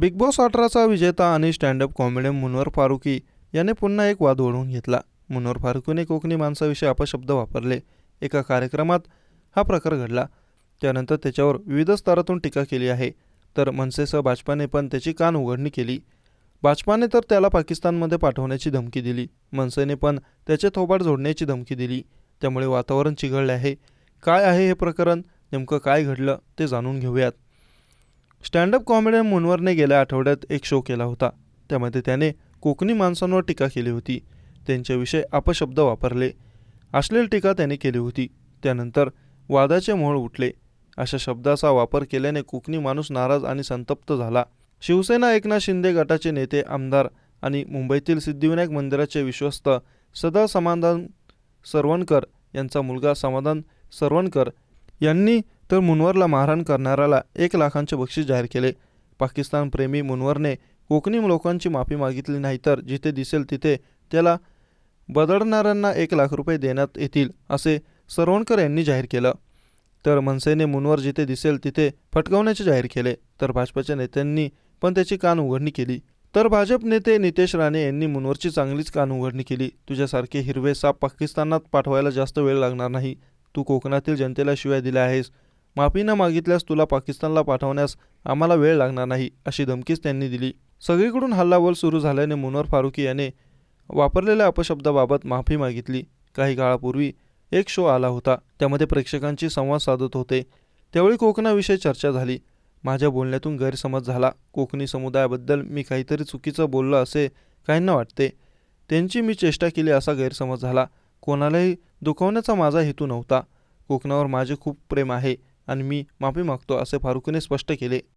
Big boss अठराचा विजेता आणि stand up comedian मुनवर फारुकी याने पुन्हा एक वाद ओढवून घेतला. मुनवर फारुकीने कोकणी माणसाविषयी अपशब्द वापरले. एका कार्यक्रमात हा प्रकार घडला. त्यानंतर त्याच्यावर विविध स्तरातून टीका केली आहे. तर मनसेसह भाजपाने पण त्याची कान उघडणी केली. भाजपाने तर त्याला पाकिस्तानमध्ये पाठवण्याची धमकी दिली. मनसेने पण त्याचे थोबाड जोडण्याची धमकी दिली. त्यामुळे वातावरण चिघळले आहे. काय आहे हे प्रकरण? नेमकं काय घडलं? ते जाणून घेऊयात. स्टँडअप कॉमेडियन मुनवरने गेल्या आठवड्यात एक शो केला होता. त्यामध्ये त्याने कोकणी माणसांवर टीका केली होती. त्यांच्याविषयी अपशब्द वापरले. असलेली टीका त्याने केली होती. त्यानंतर वादाचे मोहळ उठले. अशा शब्दाचा वापर केल्याने कोकणी माणूस नाराज आणि संतप्त झाला. शिवसेना एकनाथ शिंदे गटाचे नेते आमदार आणि मुंबईतील सिद्धिविनायक मंदिराचे विश्वस्त सदा समाधान सरवणकर यांचा मुलगा समाधान सरवणकर यांनी तर मुनवरला मारहाण करणाऱ्याला एक लाखांचे बक्षीस जाहीर केले. पाकिस्तान प्रेमी मुनवरने कोकणी लोकांची माफी मागितली नाही तर जिथे दिसेल तिथे त्याला बदडणाऱ्यांना एक लाख रुपये देण्यात येतील असे सरवणकर यांनी जाहीर केलं. तर मनसेने मुनवर जिथे दिसेल तिथे फटकवण्याचे जाहीर केले. तर भाजपच्या नेत्यांनी पण त्याची कान उघडणी केली. तर भाजप नेते नितेश राणे यांनी मुनवरची चांगलीच कान उघडणी केली. तुझ्यासारखे हिरवे साप पाकिस्तानात पाठवायला जास्त वेळ लागणार नाही. तू कोकणातील जनतेला शिवाय दिल्या आहेस. माफी न मागितल्यास तुला पाकिस्तानला पाठवण्यास आम्हाला वेळ लागणार नाही अशी धमकीच त्यांनी दिली. सगळीकडून हल्लाबोल सुरू झाल्याने मुनवर फारुकी याने वापरलेल्या अपशब्दाबाबत माफी मागितली. काही काळापूर्वी एक शो आला होता त्यामध्ये प्रेक्षकांशी संवाद साधत होते. त्यावेळी कोकणाविषयी चर्चा झाली. माझ्या बोलण्यातून गैरसमज झाला. कोकणी समुदायाबद्दल मी काहीतरी चुकीचं बोललो असे काहींना वाटते. त्यांची मी चेष्टा केली असा गैरसमज झाला. कोणालाही दुखवण्याचा माझा हेतू नव्हता. कोकणावर माझे खूप प्रेम आहे. आणि मी माफी मागतो असे फारुकीने स्पष्ट केले.